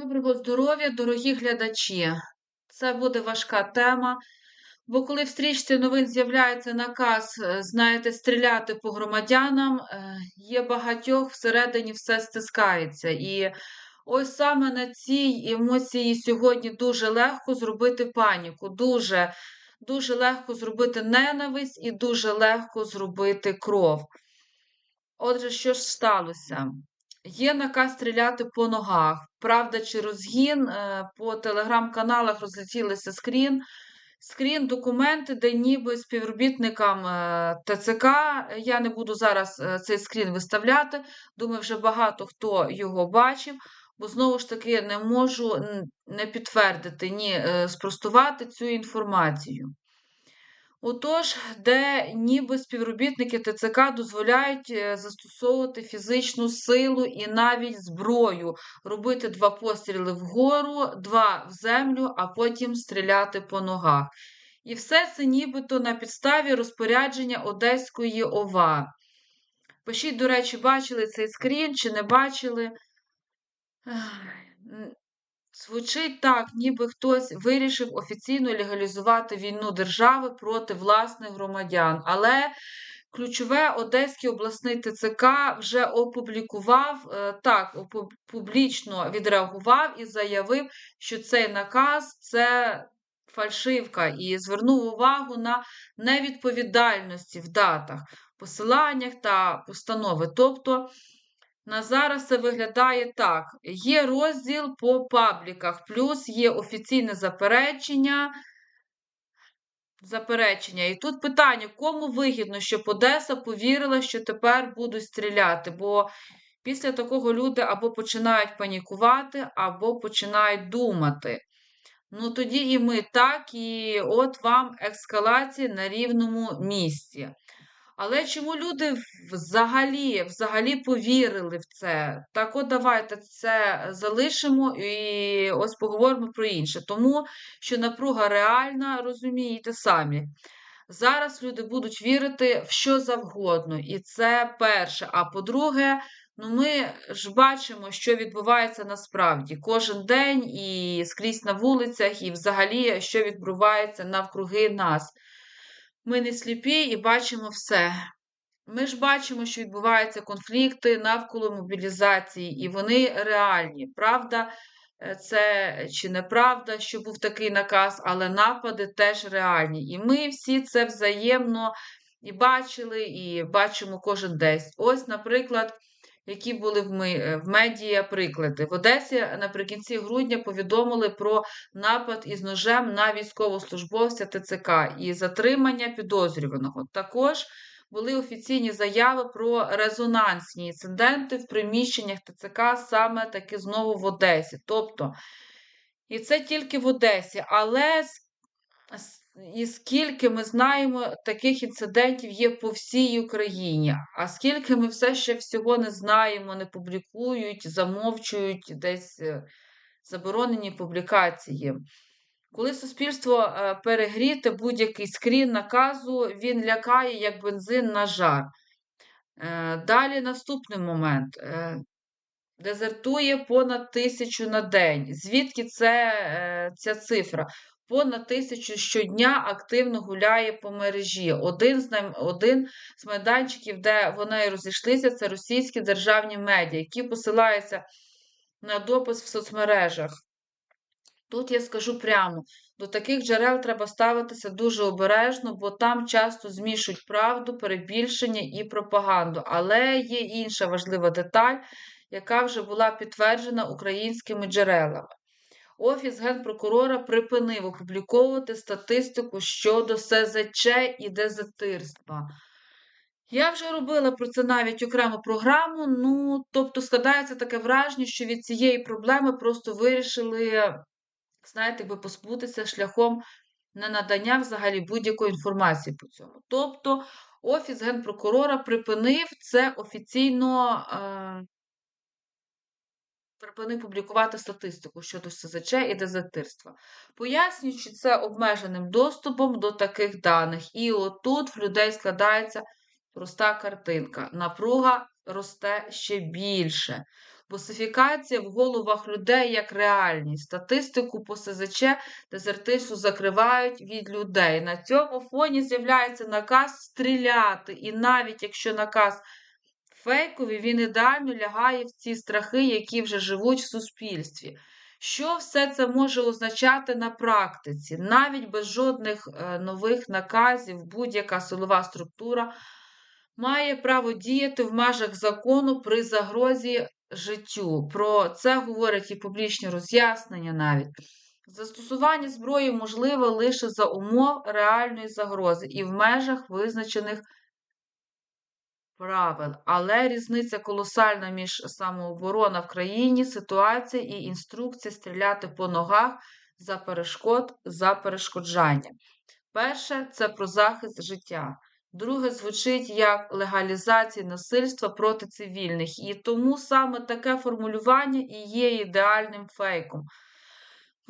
Доброго здоров'я, дорогі глядачі! Це буде важка тема, бо коли в стрічці новин з'являється наказ, е, знаєте, стріляти по громадянам, е, є багатьох всередині все стискається. І ось саме на цій емоції сьогодні дуже легко зробити паніку, дуже, дуже легко зробити ненависть і дуже легко зробити кров. Отже, що ж сталося? Є наказ стріляти по ногах. Правда, чи розгін е, по телеграм-каналах розлетілися скрін. Скрін, документи, де ніби співробітникам е, ТЦК. Я не буду зараз е, цей скрін виставляти. Думаю, вже багато хто його бачив, бо знову ж таки не можу не підтвердити, ні спростувати цю інформацію. Отож, де ніби співробітники ТЦК дозволяють е, застосовувати фізичну силу і навіть зброю, робити два постріли вгору, два в землю, а потім стріляти по ногах. І все це нібито на підставі розпорядження Одеської ОВА. Пишіть, до речі, бачили цей скрін чи не бачили. Звучить так, ніби хтось вирішив офіційно легалізувати війну держави проти власних громадян. Але ключове Одеський обласний ТЦК вже опублікував, е, так, публічно відреагував і заявив, що цей наказ це фальшивка, і звернув увагу на невідповідальності в датах, посиланнях та постанови. Тобто. На зараз це виглядає так: є розділ по пабліках, плюс є офіційне заперечення. Заперечення. І тут питання, кому вигідно, щоб Одеса повірила, що тепер будуть стріляти. Бо після такого люди або починають панікувати, або починають думати. Ну, тоді і ми так, і от вам ескалація на рівному місці. Але чому люди взагалі взагалі повірили в це? Так от давайте це залишимо і ось поговоримо про інше. Тому що напруга реальна, розумієте самі. Зараз люди будуть вірити в що завгодно. І це перше. А по-друге, ну ми ж бачимо, що відбувається насправді кожен день і скрізь на вулицях, і взагалі, що відбувається навкруги нас. Ми не сліпі і бачимо все. Ми ж бачимо, що відбуваються конфлікти навколо мобілізації, і вони реальні. Правда, е, це чи неправда, що був такий наказ, але напади теж реальні. І ми всі це взаємно і бачили, і бачимо кожен десь. Ось, наприклад, які були в е, медіа приклади. В Одесі наприкінці грудня повідомили про напад із ножем на військовослужбовця ТЦК і затримання підозрюваного. Також були офіційні заяви про резонансні інциденти в приміщеннях ТЦК саме таки знову в Одесі. Тобто, і це тільки в Одесі, але і скільки ми знаємо, таких інцидентів є по всій Україні. А скільки ми все ще всього не знаємо, не публікують, замовчують десь е, заборонені публікації. Коли суспільство е, перегріте будь-який скрін наказу, він лякає як бензин на жар. Е, далі наступний момент. Дезертує понад тисячу на день. Звідки це, ця цифра? Понад тисячу щодня активно гуляє по мережі. Один з один з майданчиків, де вони розійшлися, це російські державні медіа, які посилаються на допис в соцмережах. Тут я скажу прямо: до таких джерел треба ставитися дуже обережно, бо там часто змішують правду, перебільшення і пропаганду. Але є інша важлива деталь, яка вже була підтверджена українськими джерелами. Офіс генпрокурора припинив опубліковувати статистику щодо СЗЧ і дезертирства. Я вже робила про це навіть окрему програму. Ну, тобто, складається таке враження, що від цієї проблеми просто вирішили, знаєте, якби позбутися шляхом ненадання взагалі будь-якої інформації по цьому. Тобто, Офіс генпрокурора припинив це офіційно. Е припинив публікувати статистику щодо СЗЧ і дезертирства, пояснюючи це обмеженим доступом до таких даних. І отут в людей складається проста картинка. Напруга росте ще більше. Босифікація в головах людей як реальність. Статистику по СЗЧ дезертирству закривають від людей. На цьому фоні з'являється наказ стріляти. І навіть якщо наказ фейковий, він ідеально лягає в ці страхи, які вже живуть в суспільстві. Що все це може означати на практиці? Навіть без жодних е, нових наказів будь-яка силова структура має право діяти в межах закону при загрозі життю. Про це говорять і публічні роз'яснення навіть. Застосування зброї можливе лише за умов реальної загрози і в межах визначених правил. Але різниця колосальна між самооборона в країні, ситуація і інструкція стріляти по ногах за перешкод, за перешкоджання. Перше це про захист життя. Друге звучить як легалізація насильства проти цивільних. І тому саме таке формулювання і є ідеальним фейком.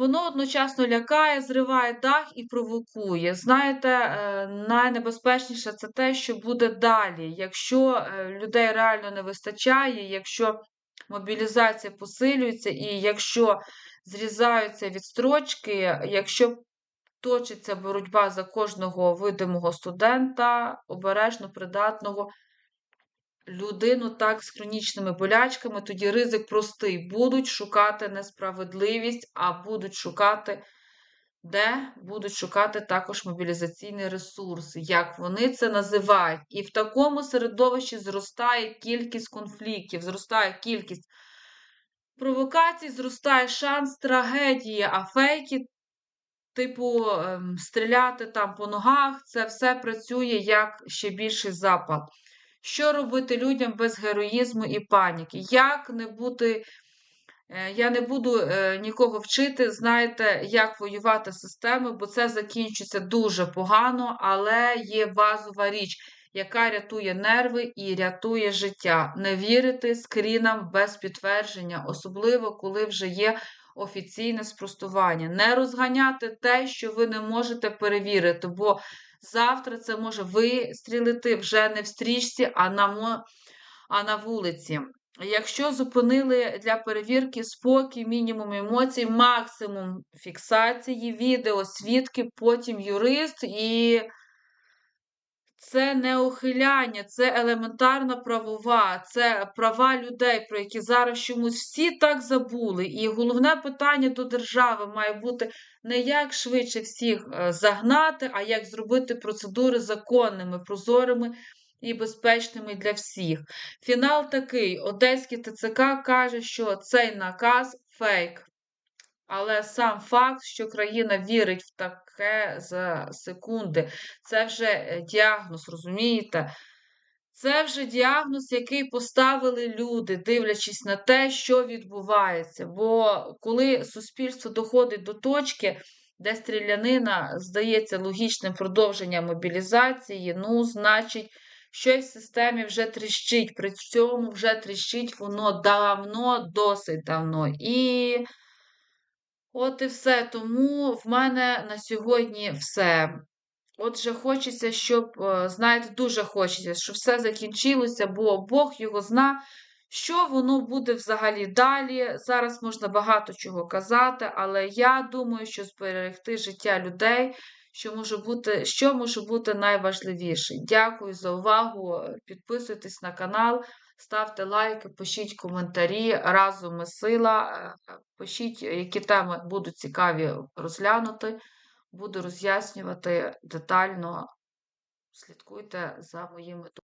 Воно одночасно лякає, зриває дах і провокує. Знаєте, е, найнебезпечніше це те, що буде далі. Якщо е, людей реально не вистачає, якщо мобілізація посилюється, і якщо зрізаються відстрочки, якщо точиться боротьба за кожного видимого студента, обережно придатного людину так з хронічними болячками, тоді ризик простий. Будуть шукати несправедливість, а будуть шукати, де будуть шукати також мобілізаційні ресурси, як вони це називають. І в такому середовищі зростає кількість конфліктів, зростає кількість провокацій, зростає шанс трагедії, а фейки. Типу, ем, стріляти там по ногах, це все працює як ще більший запал. Що робити людям без героїзму і паніки? Як не бути, е, я не буду е, нікого вчити, знаєте, як воювати системи, бо це закінчиться дуже погано, але є базова річ, яка рятує нерви і рятує життя. Не вірити скрінам без підтвердження, особливо коли вже є офіційне спростування. Не розганяти те, що ви не можете перевірити, бо завтра це може вистрілити вже не в стрічці, а на, а на вулиці. Якщо зупинили для перевірки спокій, мінімум емоцій, максимум фіксації, відео, свідки, потім юрист і це не ухиляння, це елементарна правова, це права людей, про які зараз чомусь всі так забули. І головне питання до держави має бути не як швидше всіх е, загнати, а як зробити процедури законними, прозорими і безпечними для всіх. Фінал такий: Одеський ТЦК каже, що цей наказ фейк. Але сам факт, що країна вірить в таке за секунди, це вже е, діагноз, розумієте? Це вже діагноз, який поставили люди, дивлячись на те, що відбувається. Бо коли суспільство доходить до точки, де стрілянина здається логічним продовженням мобілізації, ну, значить, щось в системі вже тріщить. При цьому вже тріщить воно давно, досить давно. І От і все. Тому в мене на сьогодні все. Отже, хочеться, щоб, е, знаєте, дуже хочеться, щоб все закінчилося, бо Бог його зна, що воно буде взагалі далі. Зараз можна багато чого казати, але я думаю, що зберегти життя людей, що може бути, що може бути найважливіше. Дякую за увагу. Підписуйтесь на канал. Ставте лайки, пишіть коментарі. Разом ми сила. Е, пишіть, які теми будуть цікаві розглянути. Буду роз'яснювати детально. Слідкуйте за моїми